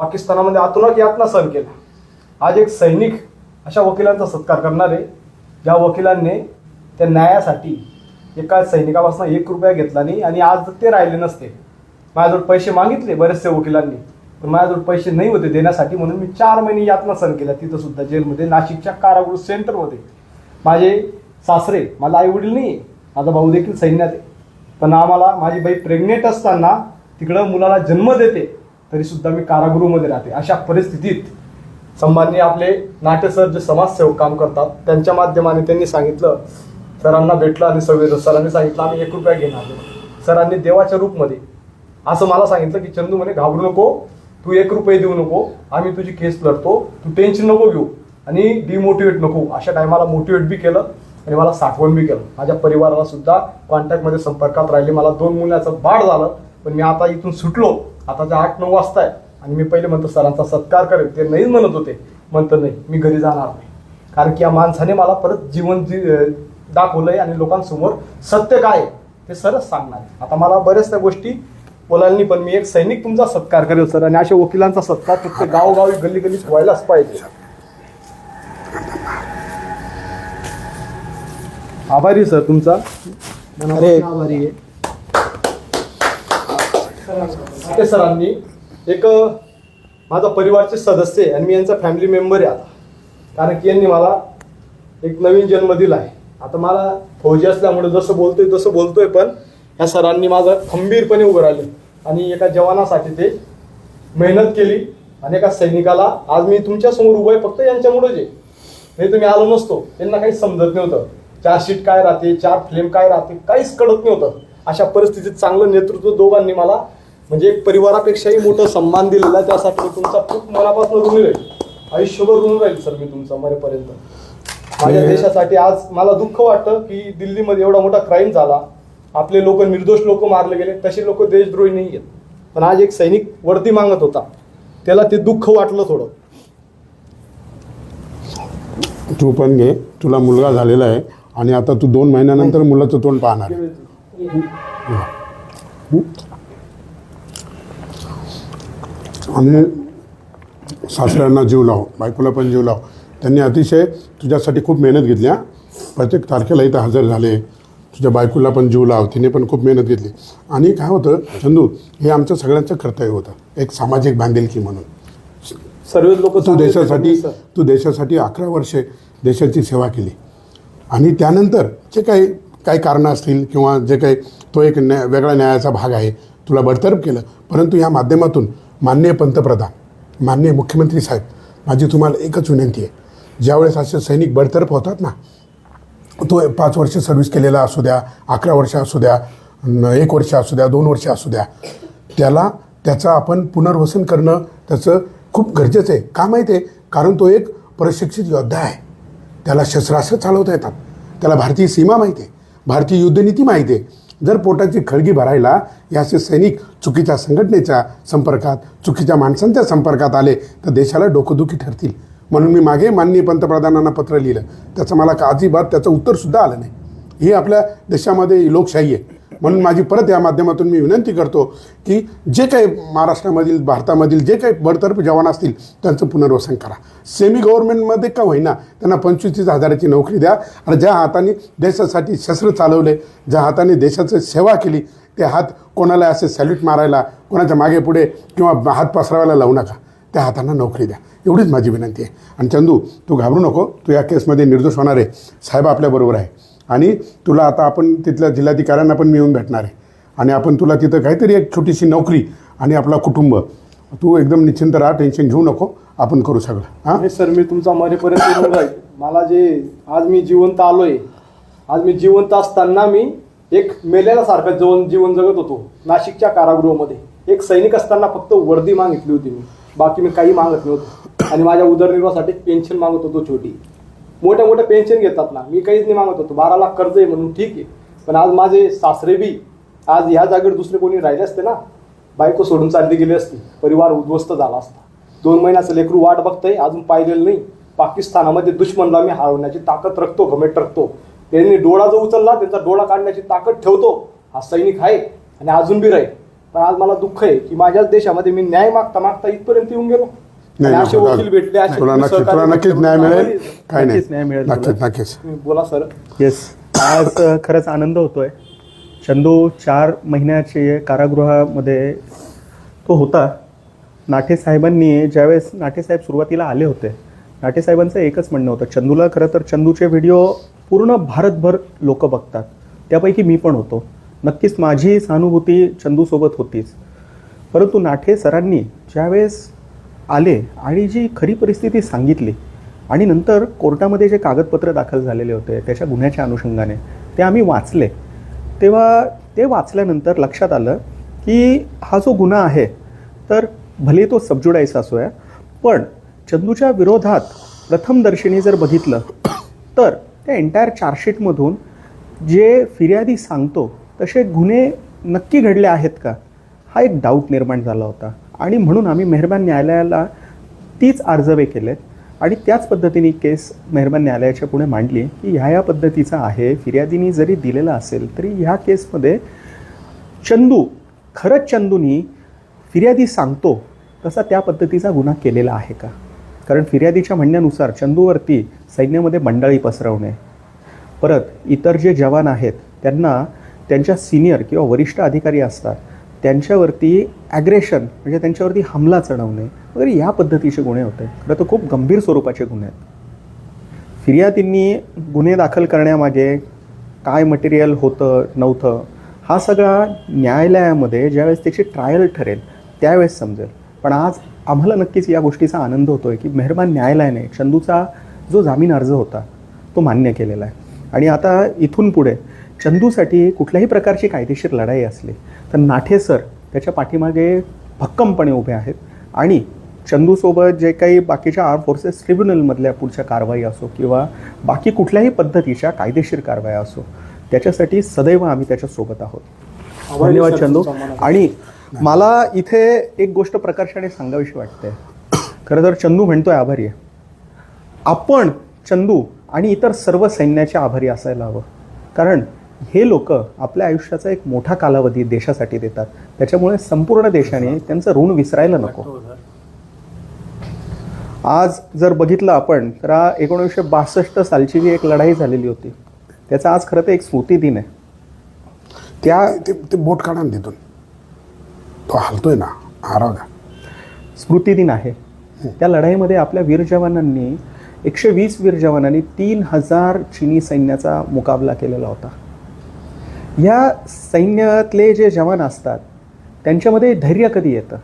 पाकिस्तानामध्ये अतोनात यातना सहन केला. आज एक सैनिक अशा वकिलांचा सत्कार करणार आहे. ज्या वकिलांनी त्या न्यायासाठी एका सैनिकापासून एक रुपया घेतला नाही आणि आज ते राहिले नसते. माझ्याजवळ पैसे मागितले बरेचसे वकिलांनी. पण माझ्याजवळ पैसे नाही होते देण्यासाठी म्हणून मी चार महिने यातना सहन केल्या तिथं सुद्धा जेलमध्ये नाशिकच्या कारागृह सेंटरमध्ये. माझे सासरे मला आई वडील नाही आहे माझा भाऊ देखील सैन्यात आहे. पण आम्हाला माझी बाई प्रेग्नेंट असताना तिकडं मुलाला जन्म देते. तरी सुद्धा मी कारागृहमध्ये राहते. अशा परिस्थितीत सन्माननीय आपले नाट्यसर जे समाजसेवक काम करतात त्यांच्या माध्यमाने त्यांनी सांगितलं सरांना भेटलं आणि संवेदन सरांनी सांगितलं आम्ही एक रुपया घेणार सरांनी देवाच्या रूपमध्ये असं मला सांगितलं की चंदू म्हणे घाबरू नको. तू एक रुपये देऊ नको. आम्ही तुझी केस लढतो. तू टेन्शन नको घेऊ आणि डिमोटिवेट नको. अशा टायमाला मोटिवेट बी केलं आणि मला साठवण बी केलं. माझ्या परिवाराला सुद्धा कॉन्टॅक्टमध्ये संपर्कात राहिले. मला दोन मुलाचं बाळ झालं पण मी आता इथून सुटलो. आताच्या आठ नऊ वाजता आहे आणि मी पहिले म्हणतो सरांचा सत्कार करेल. ते नाहीच म्हणत होते. म्हणतं नाही मी घरी जाणार नाही. कारण की या माणसाने मला परत जीवन जी अं, दाखवलंय आणि लोकांसमोर सत्य काय आहे ते सरच सांगणार आहे. आता मला बऱ्याच त्या गोष्टी बोलायला नाही पण मी एक सैनिक तुमचा सत्कार करेल सर. आणि अशा वकिलांचा सत्कार प्रत्येक गावोगावी गल्ली गल्लीत व्हायलाच पाहिजे. आभारी आहे सर तुमचा. अरे. आभारी आहे. ते सरांनी. एक माझा परिवारचे सदस्य आहे आणि मी यांचा फॅमिली मेंबर आहे आता. कारण की यांनी मला एक नवीन जन्म दिला आहे आता मला फौजी असल्यामुळे जसं बोलतोय तसं बोलतोय पण ह्या सरांनी माझं खंबीरपणे उभं राहिले. आणि एका जवानासाठी ते मेहनत केली आणि एका सैनिकाला आज मी तुमच्यासमोर उभं आहे फक्त यांच्यामुळेच आहे. नाही तुम्ही आलो नसतो. त्यांना काही समजत नव्हतं. चार शीट काय राहते चार फ्लेम काय राहते काहीच कळत नव्हतं. अशा परिस्थितीत चांगलं नेतृत्व दोघांनी मला म्हणजे एक परिवारापेक्षाही मोठं सन्मान दिलेला त्यासाठी तुमचा खूप मनापासून ऋणी राहील आयुष्यभर ऋण राहील सर मी तुमचा मरेपर्यंत. माझ्या हे- देशासाठी आज मला दुःख वाटतं की दिल्लीमध्ये एवढा मोठा क्राईम झाला. आपले लोक निर्दोष लोक मारले गेले. तसे लोक देशद्रोही नाही आहेत. पण आज एक सैनिक वरती मागत होता. त्याला ते दुःख वाटलं थोडं. तू पण घे. तुला मुलगा झालेला आहे आणि आता तू दोन महिन्यानंतर मुलाचं तोंड पाहणार. आणि सासऱ्यांना जीव लाव बायकोला पण जीव लाव. त्यांनी अतिशय तुझ्यासाठी खूप मेहनत घेतली हां. प्रत्येक तारखेला इथं हजर झाले. तुझ्या बायकोला पण जीव लाव तिने पण खूप मेहनत घेतली. आणि काय होतं चंदू हे आमचं सगळ्यांचं कर्तव्य होतं. एक सामाजिक बांधिलकी म्हणून. सर्व लोक तू देशासाठी तू देशासाठी अकरा वर्षे देशाची सेवा केली. आणि त्यानंतर जे काही काही कारणं असतील किंवा जे काही तो एक न्या वेगळा न्यायाचा भाग आहे तुला बडतर्फ केलं. परंतु या माध्यमातून माननीय पंतप्रधान माननीय मुख्यमंत्री साहेब माझी तुम्हाला एकच विनंती आहे. ज्यावेळेस असे सैनिक बडतर्फ होतात ना तो पाच वर्ष सर्व्हिस केलेला असू द्या अकरा वर्ष असू द्या एक वर्ष असू द्या दोन वर्ष असू द्या त्याला त्याचं आपण पुनर्वसन करणं त्याचं खूप गरजेचं आहे. का माहिती आहे? कारण तो एक प्रशिक्षित योद्धा आहे. त्याला शस्त्रास्त्र चालवता येतात. त्याला भारतीय सीमा माहिती आहे. भारतीय युद्धनीती माहिती आहे. जर पोटाची खळगी भरायला याचे असे सैनिक चुकीच्या संघटनेच्या संपर्कात चुकीच्या माणसांच्या संपर्कात आले तर देशाला डोकंदुखी ठरतील. म्हणून मी मागे माननीय पंतप्रधानांना पत्र लिहिलं. त्याचं मला का अजिबात त्याचं उत्तरसुद्धा आलं नाही. ही आपल्या देशामध्ये लोकशाही आहे. म्हणून माझी परत या माध्यमातून मी विनंती करतो की जे काही महाराष्ट्रामधील भारतामधील जे काही बडतर्फ जवान असतील त्यांचं पुनर्वसन करा. सेमी गव्हर्नमेंटमध्ये का होईना त्यांना पंचवीस तीस हजाराची नोकरी द्या. आणि ज्या हाताने देशासाठी शस्त्र चालवले ज्या हाताने देशाची सेवा केली ते हात कोणाला असे सॅल्यूट मारायला कोणाच्या मागे पुढे किंवा हात पसरावायला लावू नका. त्या हातांना नोकरी द्या. एवढीच माझी विनंती आहे. आणि चंदू तू घाबरू नको. तू या केसमध्ये निर्दोष होणार आहे. साहेब आपल्याबरोबर आहे. आणि तुला आता आपण तिथल्या जिल्हाधिकाऱ्यांना पण मिळून भेटणार आहे. आणि आपण तुला तिथं काहीतरी एक छोटीशी नोकरी आणि आपला कुटुंब. तू एकदम निश्चिंत राहा टेन्शन घेऊ नको. आपण करू सगळं. हां? सर मी तुमचा मरेपर्यंत राहील मला जे आज मी जिवंत आलोय आज मी जिवंत असताना मी एक मेलेल्यासारखं जीवन जीवन जगत होतो नाशिकच्या कारागृहामध्ये. एक सैनिक असताना फक्त वर्दी मागितली होती मी. बाकी मी काही मागत नव्हतो. आणि माझ्या उदरनिर्वाहासाठी पेन्शन मागत होतो छोटी. मोठ्या मोठ्या पेन्शन घेतात ना. मी काहीच नाही मागत होतो. बारा लाख कर्ज आहे म्हणून ठीक आहे. पण आज माझे सासरे बी आज ह्या जागेवर दुसरे कोणी राहिले असते ना बायको सोडून चालली गेली असती. परिवार उद्ध्वस्त झाला असता. दोन महिन्याचं लेकरू वाट बघतंय अजून पाहिलेलं नाही. पाकिस्तानामध्ये दुश्मनला मी हरवण्याची ताकद रखतो घमेट रखतो. त्यांनी डोळा जो उचलला त्यांचा डोळा काढण्याची ताकद ठेवतो. हा सैनिक आहे आणि अजून बी राहील. पण आज मला दुःख आहे की माझ्याच देशामध्ये मी न्याय मागता मागता इथपर्यंत येऊन गेलो. नाही आणि नाही, असे वकील भेटले असे तुला नक्की सहकारी तुला नक्कीच भेटले. न्याय मिळेल. नक्कीच न्याय नाही मिळेल नक्कीच. नक्कीच. बोला सर. येस आज अ, खरंच आनंद होतोय. चंदू चार महिन्याचे कारागृहामध्ये तो होता. नाठे साहेबांनी ज्यावेळेस नाठे साहेब सुरुवातीला आले होते नाठे साहेबांचं एकच म्हणणं होतं चंदूला खरं तर चंदूचे व्हिडिओ पूर्ण भारतभर लोक बघतात. त्यापैकी मी पण होतो. नक्कीच माझी सहानुभूती चंदूसोबत होतीच. परंतु नाठे सरांनी ज्यावेळेस आले आणि जी खरी परिस्थिती सांगितली आणि नंतर कोर्टामध्ये जे कागदपत्र दाखल झालेले होते त्याच्या गुन्ह्याच्या अनुषंगाने ते आम्ही वाचले. तेव्हा ते वाचल्यानंतर लक्षात आलं की हा जो गुन्हा आहे तर भले तो सबजुडायचा असो आहे पण चंदूच्या विरोधात प्रथमदर्शनी जर बघितलं तर त्या एंटायर चार्जशीटमधून जे फिर्यादी सांगतो तसे गुन्हे नक्की घडले आहेत का हा एक डाऊट निर्माण झाला होता. आणि म्हणून आम्ही मेहरबान न्यायालयाला तीच अर्जवे केलेत. आणि त्याच पद्धतीने केस मेहरबान न्यायालयाच्या पुढे मांडली की ह्या ह्या पद्धतीचा आहे फिर्यादीनी जरी दिलेला असेल तरी ह्या केसमध्ये चंदू खरंच चंदूनी फिर्यादी सांगतो तसा त्या पद्धतीचा गुन्हा केलेला आहे का? कारण फिर्यादीच्या म्हणण्यानुसार चंदूवरती सैन्यामध्ये मंडळी पसरवणे परत इतर जे जवान आहेत त्यांना त्यांच्या सिनियर किंवा वरिष्ठ अधिकारी असतात त्यांच्यावरती ॲग्रेशन म्हणजे त्यांच्यावरती हमला चढवणे वगैरे या पद्धतीचे गुन्हे होते. खरं तर खूप गंभीर स्वरूपाचे गुन्हे आहेत. फिर्यादींनी गुन्हे दाखल करण्यामागे काय मटेरियल होतं नव्हतं हा सगळा न्यायालयामध्ये ज्यावेळेस त्याची ट्रायल ठरेल त्यावेळेस समजेल. पण आज आम्हाला नक्कीच या गोष्टीचा आनंद होतो आहे की मेहरबान न्यायालयाने चंदूचा जो जामीन अर्ज होता तो मान्य केलेला आहे. आणि आता इथून पुढे चंदूसाठी कुठल्याही प्रकारची कायदेशीर लढाई असली तर नाठे सर त्याच्या पाठीमागे भक्कमपणे उभे आहेत. आणि चंदूसोबत जे काही बाकीच्या आर्म फोर्सेस ट्रिब्युनलमधल्या पुढच्या कारवाई असो किंवा बाकी कुठल्याही पद्धतीच्या कायदेशीर कारवाया असो त्याच्यासाठी सदैव आम्ही त्याच्यासोबत आहोत. धन्यवाद चंदू. आणि मला इथे एक गोष्ट प्रकर्षाने सांगावीशी वाटते. खरं तर चंदू म्हणतोय आभारी आहे. आपण चंदू आणि इतर सर्व सैन्याचे आभारी असायला हवं. कारण हे लोक आपल्या आयुष्याचा एक मोठा कालावधी देशासाठी देतात. त्याच्यामुळे संपूर्ण देशाने त्यांचं ऋण विसरायला नको. आज जर बघितलं आपण तर एकोणीसशे बासष्ट सालची जी एक लढाई झालेली होती त्याचा आज खरं तर एक स्मृती दिन आहे. त्या ते बोट काढा तिथून. तो हलतोय ना द्या स्मृती दिन आहे. त्या लढाईमध्ये आपल्या वीर जवानांनी एकशे वीस वीर जवानांनी तीन हजार चिनी सैन्याचा मुकाबला केलेला होता. या सैन्यातले जे जवान असतात त्यांच्यामध्ये धैर्य कधी येतं?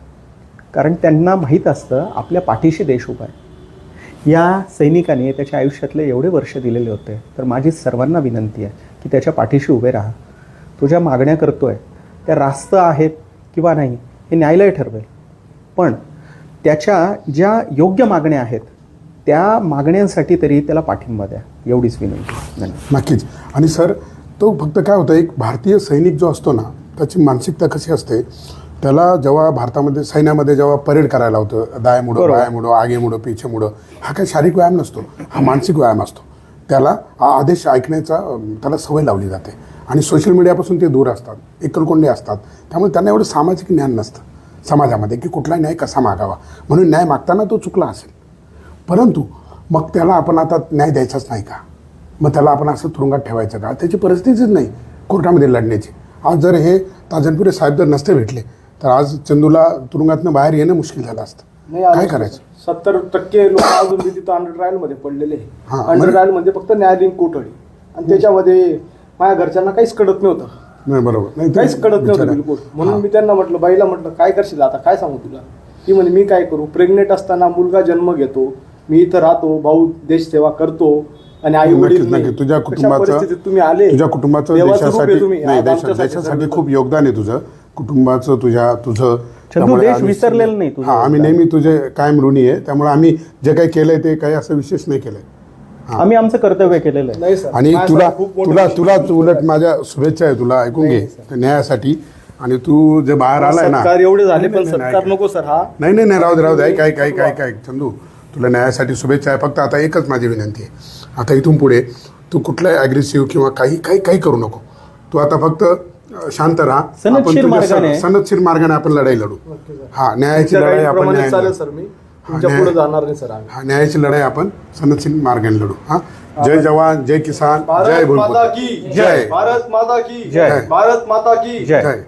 कारण त्यांना माहीत असतं आपल्या पाठीशी देश उभा आहे. या सैनिकाने त्याच्या आयुष्यातले एवढे वर्ष दिलेले होते तर माझी सर्वांना विनंती आहे की त्याच्या पाठीशी उभे राहा. तो ज्या मागण्या करतो आहे त्या रास्त आहेत किंवा नाही हे न्यायालय ठरवेल. पण त्याच्या ज्या योग्य मागण्या आहेत त्या मागण्यांसाठी तरी त्याला पाठिंबा द्या. एवढीच विनंती. नक्कीच. आणि सर तो फक्त काय होतं एक भारतीय सैनिक जो असतो ना त्याची मानसिकता कशी असते त्याला जेव्हा भारतामध्ये सैन्यामध्ये जेव्हा परेड करायला होतं दाय मुडो बरोबर. बाय मुडो आगे मुडो पिछे मुडो हा काही शारीरिक व्यायाम नसतो हा मानसिक व्यायाम असतो. त्याला हा आदेश ऐकण्याचा त्याला सवय लावली जाते. आणि सोशल मीडियापासून ते दूर असतात एकलकोंडे असतात. त्यामुळे त्यांना एवढं सामाजिक ज्ञान नसतं समाजामध्ये की कुठला न्याय कसा मागावा. म्हणून न्याय मागताना तो चुकला असेल. परंतु मग त्याला आपण आता न्याय द्यायचाच नाही का? मग त्याला आपण असं तुरुंगात ठेवायचं का? त्याची परिस्थितीच नाही कोर्टामध्ये लढण्याची. आज जर हे ताजनपुरे साहेब जर नसते भेटले तर आज चंदूला तुरुंगातनं बाहेर येणं मुश्किल झालं असतं. नाही काय करायचं? सत्तर टक्के लोक अजून तिथं अंडर ट्रायलमध्ये पडलेले अंडर म्हणजे- ट्रायलमध्ये फक्त न्यायालयीन कोठडी आणि त्याच्यामध्ये माझ्या घरच्यांना काहीच कळत नव्हतं. नाही बरोबर. नाही काहीच कळत नव्हतं बिलकुल. म्हणून मी त्यांना म्हटलं बाईला म्हटलं काय करशील आता? काय सांगू तुला? ती म्हणे मी काय करू? प्रेग्नेंट असताना मुलगा जन्म घेतो. मी इथं राहतो. भाऊ देश सेवा करतो. आणि आई वडील नक्कीच. तुझ्या कुटुंबाचं तुम्ही आले? तुझ्या कुटुंबाचं देवाचं रूप आहे देशासाठी तुम्ही. नाही आज देशा- आमच्यासाठी देशासाठी सर्व- खूप योगदान आहे तुझं. कुटुंबाचं तुझ्या तुझं त्यामुळे देश आम्ही- विसरलेला नाही तुझं हा आम्ही. नेहमी तुझे कायम ऋणी आहे. त्यामुळे आम्ही जे काही केलंय ते काही असं विशेष नाही केलंय. हा. आम्ही आमचं कर्तव्य केलेलं आहे. नाही सर. आणि माझ्यासाठी तुला खूप मोठी तुला तुला. उलट माझ्या शुभेच्छा आहे तुला. ऐकून घे. त्या न्यायासाठी. आणि तू जे बाहेर आलाय ना सत्कार एवढे झाले नाही, पण नाही, नाही, सत्कार नको सर हा. नाही नाही नाही राहू दे राहू दे. ऐक ऐक ऐक ऐक ऐक चंदू. तुला न्यायासाठी शुभेच्छा आहे. फक्त आता एकच माझी विनंती आहे. आता इथून पुढे तू कुठलाही ॲग्रेसिव्ह किंवा काही काही काही करू नको. तू आता फक्त शांत राहा. सनदशीर आपण तुझ्या मार्गाने- सन- सनदशीर मार्गाने आपण लढाई लढू. हा न्यायाची लढाई आपण guideप्रमाणे न्यायाने चालेल लढू. सर मी. तुमच्या न्याय- पुढे जाणार नाही सर आम्ही. हा न्यायाची लढाई आपण सनदशीर मार्गाने लढू. हा? जय जवान जय किसान जय भारत माता भूमिपुत्र की. जय. भारत माता की. जय. भारत माता की. जय जय.